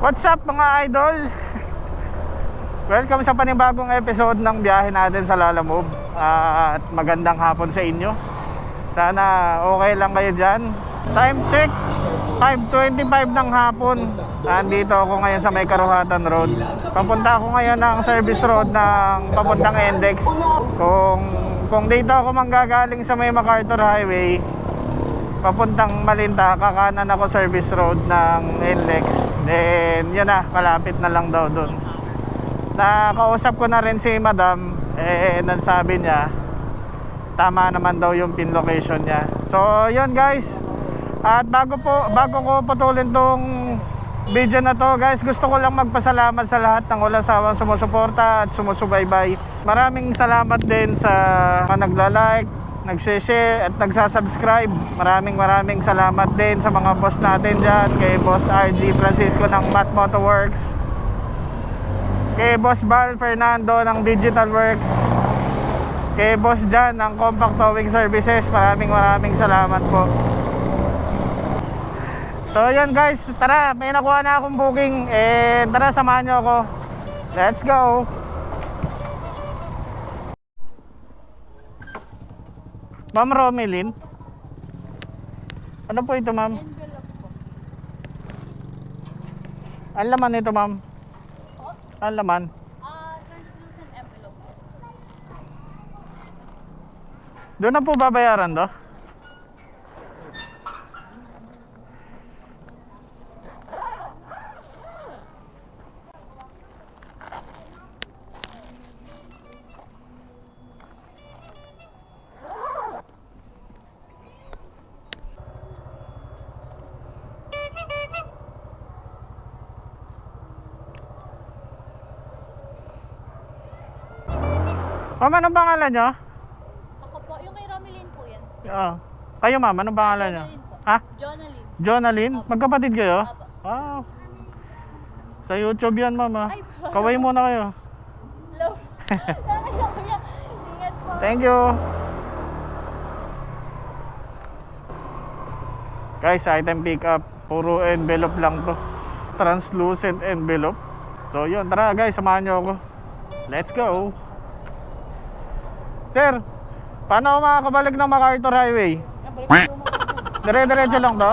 What's up mga idol? Welcome sa panibagong episode ng biyahe natin sa Lalamove Ah, At magandang hapon sa inyo. Sana okay lang kayo dyan. Time check. 5.25 ng hapon. Andito ako ngayon sa may Karuhatan Road. Papunta ako ngayon ng service road ng papuntang Index Kung, kung dito ako manggagaling sa may MacArthur Highway papuntang Malinta, kakanan ako service road ng NLEX. Then, yun na, malapit na lang daw doon. Nakausap ko na rin si Madam, eh, nagsabi niya, tama naman daw yung pin location niya. So, yun guys. At bago po, bago ko putulin tong video na to guys, gusto ko lang magpasalamat sa lahat ng walang sawang sumusuporta at sumusubaybay. Maraming salamat din sa mga nagla-like, nagse-share at nagsasubscribe. Maraming maraming salamat din sa mga boss natin dyan. Kay Boss RG Francisco ng Mat Motorworks. Kay Boss Val Fernando ng Digital Works. Kay Boss Jan ng Compact Towing Services. Maraming maraming salamat po. So yun guys, tara, may nakuha na akong booking. Eh, tara, samahan nyo ako. Let's go! Ma'am Romelin? Ano po ito ma'am? Envelope po. Ang laman nito ma'am? Po? Ang laman? Ah, translucent envelope po. Doon na po babayaran to? Ma'am, anong pangalan nyo? Ako po, yung kay Romelyn po yan. Oo. Kayo ma'am, anong pangalan nyo? Jonalyn po. Ha? Jonalyn. Jonalyn? Opo. Magkapatid kayo? Apo. Wow. Sa YouTube yan ma'am ha. Ay, po. Kaway muna kayo. Hello. Kuya. Ingat po. Thank you. Guys, item pick up. Puro envelope lang to. Translucent envelope. So yun, tara guys, samahan nyo ako. Let's go. Sir, paano makakabalik ng MacArthur Highway? Dire-diretso lang to?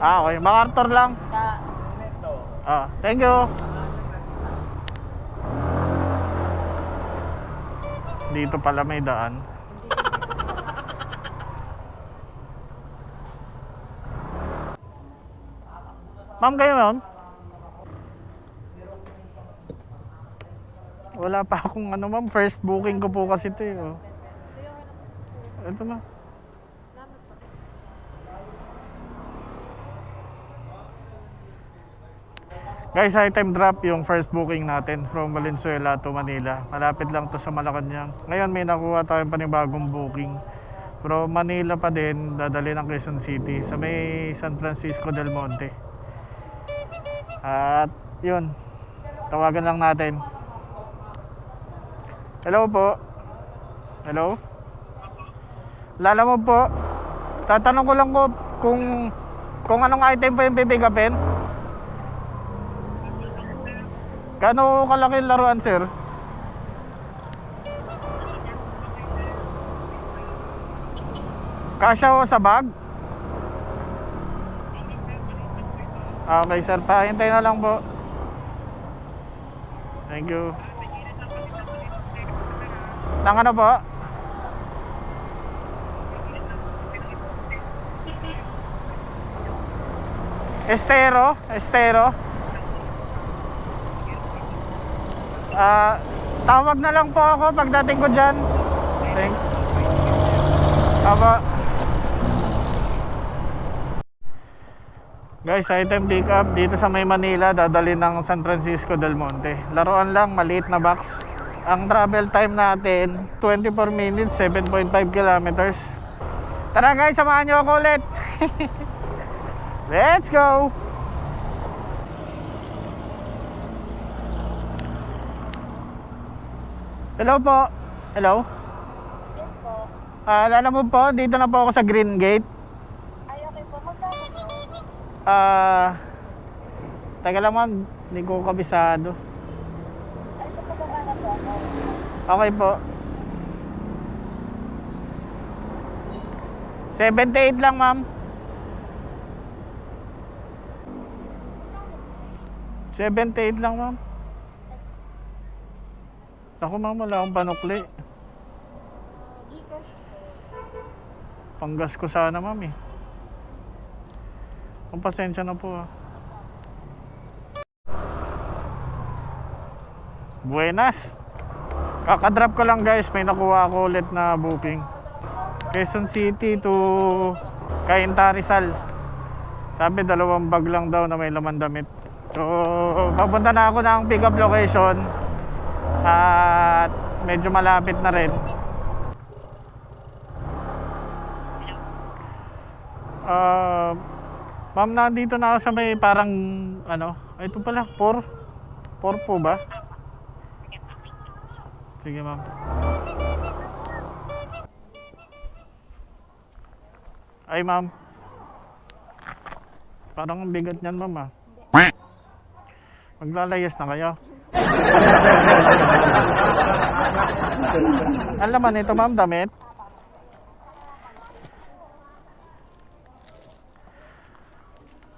Ah, okay. MacArthur lang. Ah, thank you. Dito pala may daan. Ma'am kayo ma'am? Wala pa akong ano ma'am, first booking ko po kasi ito eh. oh. Ito na. Guys, item drop yung first booking natin from Valenzuela to Manila. Malapit lang to sa Malacanang. Ngayon may nakuha tayong panibagong booking. From Manila pa din, dadali ng Quezon City sa may San Francisco del Monte. At yun, tawagan lang natin. Hello po. Hello? Lala mo po. Tatanong ko lang po kung kung anong item po yung pipigapin. Kano kalaki laruan, sir? Kasya ho sa bag? Okay, sir. Pahintay na lang po. Thank you. Nang ano po? Estero? Estero? Ah, tawag na lang po ako pagdating ko dyan. Thank Aba. Guys, item pick up dito sa May Manila, dadali ng San Francisco del Monte. Laruan lang, maliit na box. Ang travel time natin, 24 minutes, 7.5 kilometers. Tara guys, samahan nyo ako ulit. Let's go! Hello po. Hello. Yes po. Ah, alala mo po, dito na po ako sa Green Gate. Ay, okay po. Magkano po? Ah, Teka lang ma'am, hindi ko kabisado. Ay, ito pababa na po ako. Okay po. 78 lang ma'am. 78 lang ma'am. Ako ma'am, wala akong panukli. Panggas ko sana ma'am eh. Ang pasensya na po ah. Buenas. Kakadrop ko lang guys, may nakuha ako ulit na booking. Quezon City to Cainta Rizal. Sabi dalawang bag lang daw na may laman damit. So, papunta na ako ng pick up location. At medyo malapit na rin. Ah, ma'am, nandito na ako sa may parang ano, ito pala, 4. 4 po ba? Sige, ma'am. Ay, ma'am. Parang ang bigat niyan, ma'am, ah. Maglalayas na kayo. Ang laman nito, ma'am, damit?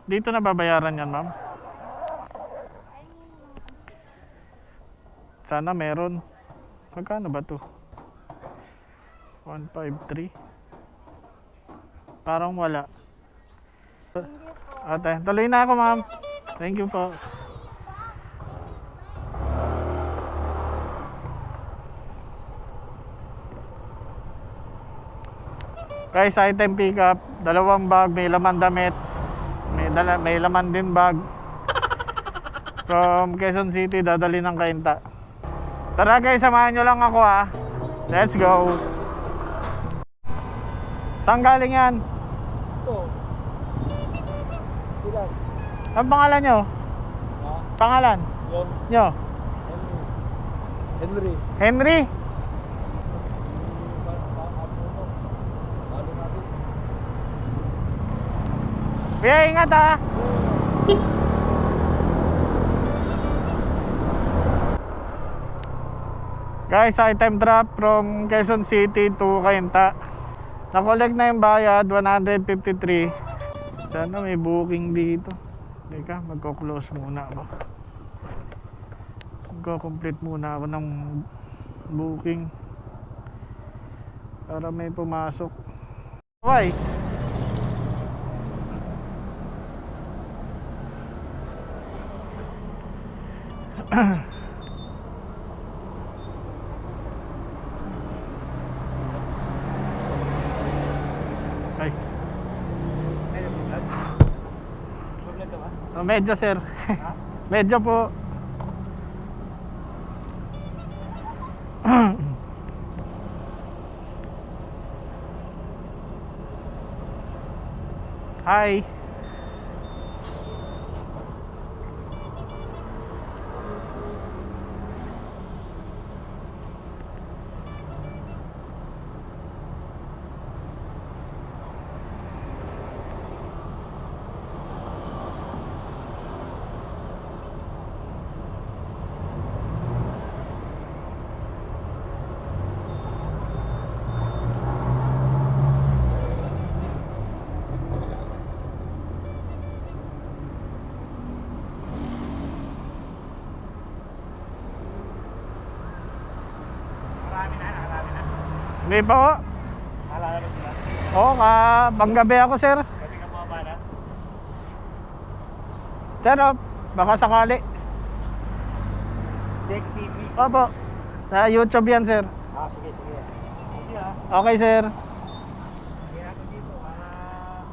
Dito na babayaran yan, ma'am? Sana meron. Magkano ba to? 153. Parang wala. Ate, tuloy na ako, ma'am. Thank you po. Guys, item pick up, dalawang bag, may laman damit. May, dala, may laman din bag. From Quezon City, dadali ng Kainta. Tara guys, samahan nyo lang ako ha. Let's go. Saan galing yan? Ito. Ilan? Ang pangalan nyo? Ha? Pangalan? Yung Nyo? Henry. Henry. Kuya, ingat ha. Guys, item drop from Quezon City to Cainta. Na-collect na yung bayad, 153. Sana may booking dito. Teka, magko-close muna ako. Magko-complete muna ako ng booking. Para may pumasok. Why? Ay, Problem ka ba? oh, medyo sir. medyo po. Hi. Marami na, marami na. Hindi po. Naalala ko sila. Oo, ka panggabi ako sir. Kasi ka mga bana. Sir, oh, baka sakali. Deck TV. Opo. Sa YouTube yan sir. Ah, sige, sige. Sige ah. Okay sir. Sige ako dito. Ah,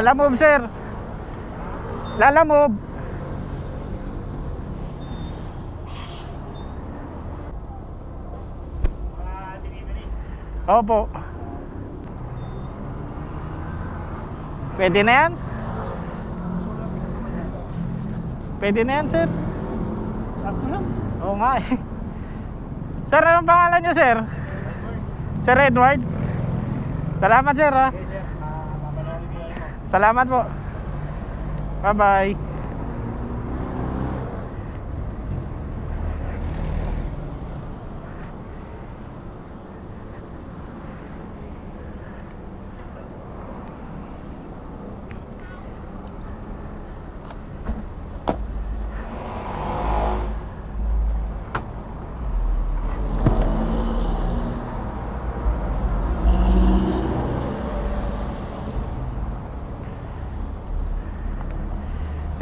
Lala move sir. Lala move. mga delivery. Opo. Pwede na yan? Pwede na yan, sir? Sakto lang. Oo nga eh. Sir, anong pangalan niyo, sir? Sir Edward? Salamat sir ha. Ah. Salamat po. Bye-bye.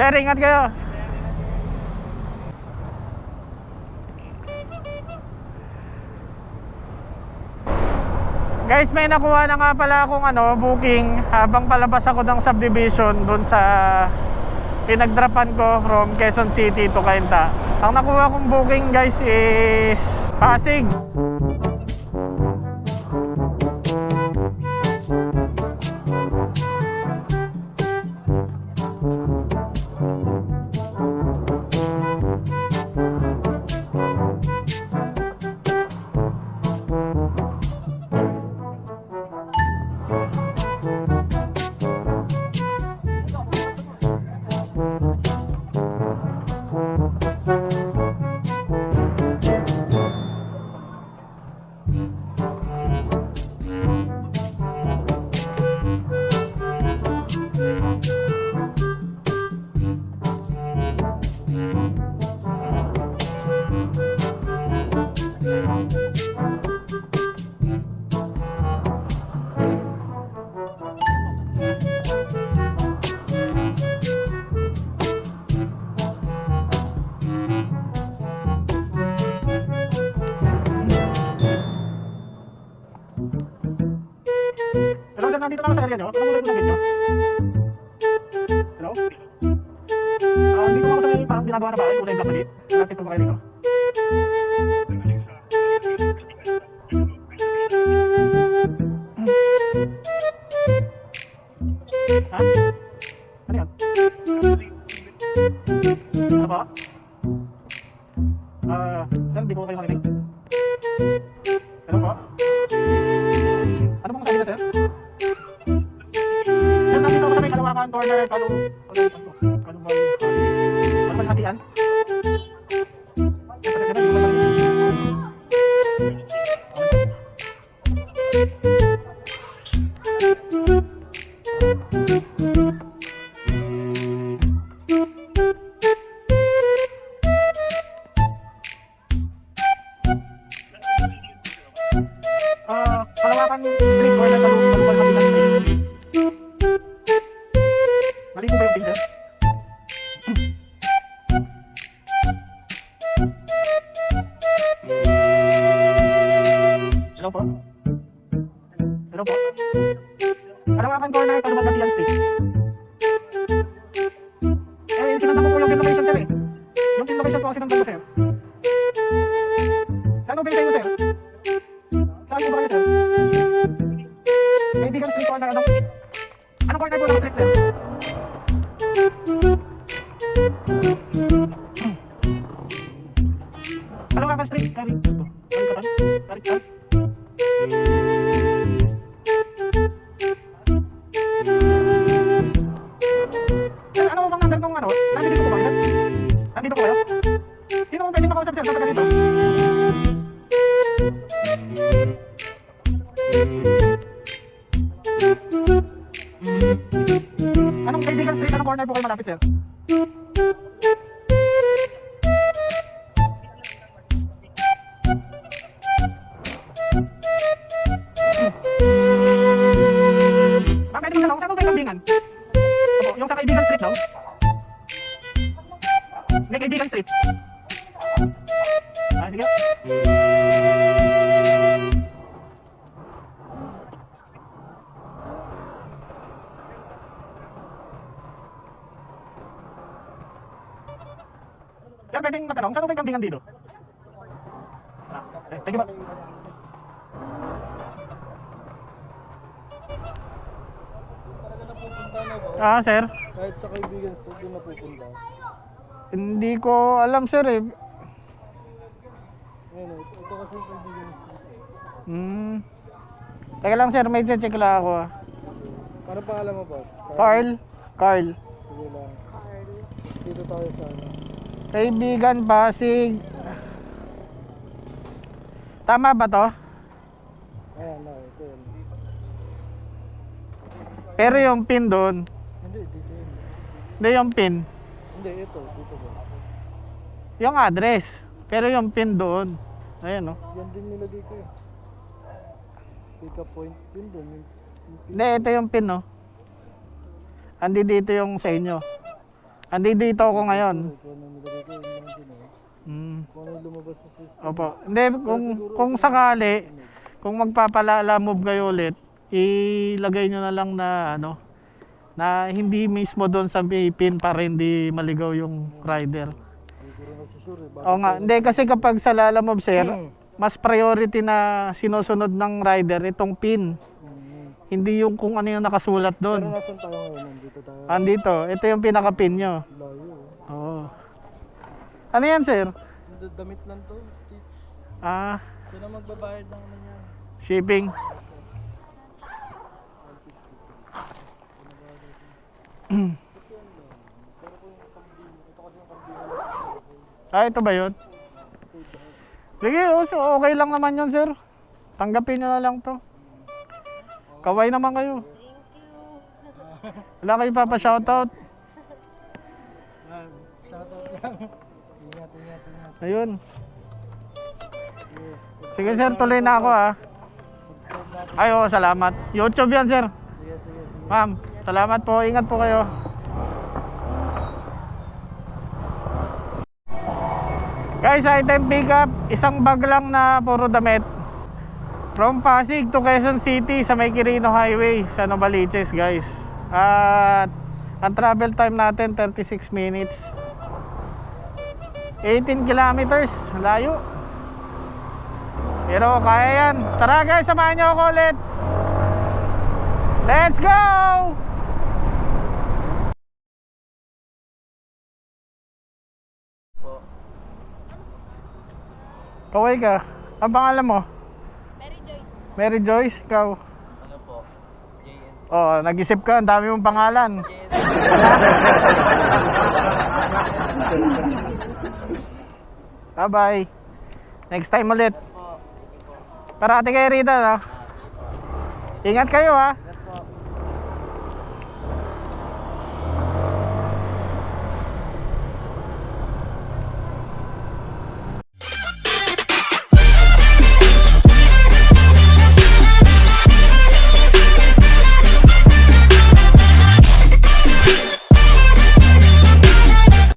Sir, ingat kayo. Guys, may nakuha na nga pala akong ano, booking habang palabas ako ng subdivision dun sa pinagdrapan ko from Quezon City to Cainta. Ang nakuha kong booking guys is Pasig. Na area nyo. Ano mo lang video? Hello? Ah, hindi ko ako sa parang ginagawa na bahay. Kulay black ulit. Lapit ko ba kayo dito? Ha? Ano yan? Ano ba? Ah, sir, hindi ko kayo makinig. Hello po? Ano pong sabi na? Sir, corner. Kalu... Kalu... Kalu... Kalu... Ano ba hatian? Ah, kalawakan street corner. Kalu... Kalu... Ah, eh, thank you po. Ah, sir. Kahit sa kaibigan street din napupunta. Hindi ko alam, sir eh. Ngayon, ito, ito kasi yung kaibigan street. Hmm. Teka lang sir, may check lang ako ah. Ano pangalan mo, boss? Carl? Carl. Sige lang. Dito tayo sa ano. Kaibigan Pasig. Tama ba to? Ayan, ito yun. Pero yung pin doon, Hindi, dito yun. hindi yung pin. Hindi, ito. Dito ba? Yung address. Pero yung pin doon. Ayan oh. Yan din nila dito eh. Pick up point. Yun din. Yung, yung pick- Hindi, ito yung pin oh. Andi dito yung sa inyo. Andi dito ako ngayon. Kung ano nilagay ko, yun lang din eh. Hmm. Kung ano lumabas sa system. Opo. Hindi, kung, kung sakali, kung magpapalala move kayo ulit, ilagay nyo na lang na ano, na hindi mismo doon sa pin para hindi maligaw yung rider. Eh. Oo nga, hindi kasi kapag sa Lala Move sir, mas priority na sinusunod ng rider itong pin. Mm. Hindi yung kung ano yung nakasulat Pero doon. nasan tayo ngayon? Nandito tayo. Andito, ito yung pinaka-pin nyo. Layo. oh. Oo. Ano yan sir? Damit lang to. Stitch. Ah, Sino magbabayad ng ano niya? shipping. ah, ito ba yun? Sige, oh, so okay lang naman yun, sir. Tanggapin nyo na lang to. Kaway naman kayo. Wala kayo papa-shoutout. Ah, shoutout lang. Ayun. Sige, sir, tuloy na ako, ah. Ay, oo, salamat. YouTube yan, sir. Sige. Ma'am, salamat po. Ingat po kayo. Guys, item pickup. Isang bag lang na puro damit. From Pasig to Quezon City sa May Quirino Highway sa Novaliches, guys. At ang travel time natin 36 minutes. 18 kilometers. Layo. Pero kaya yan. Tara guys, samahan nyo ako ulit. Let's go! Kaway ka. Ang pangalan mo? Mary Joyce. Mary Joyce, ikaw. Ano po? JN. Oh, nag-isip ka, ang dami mong pangalan. Bye-bye. Next time ulit. Parati kayo rito, no? Ingat kayo, ha?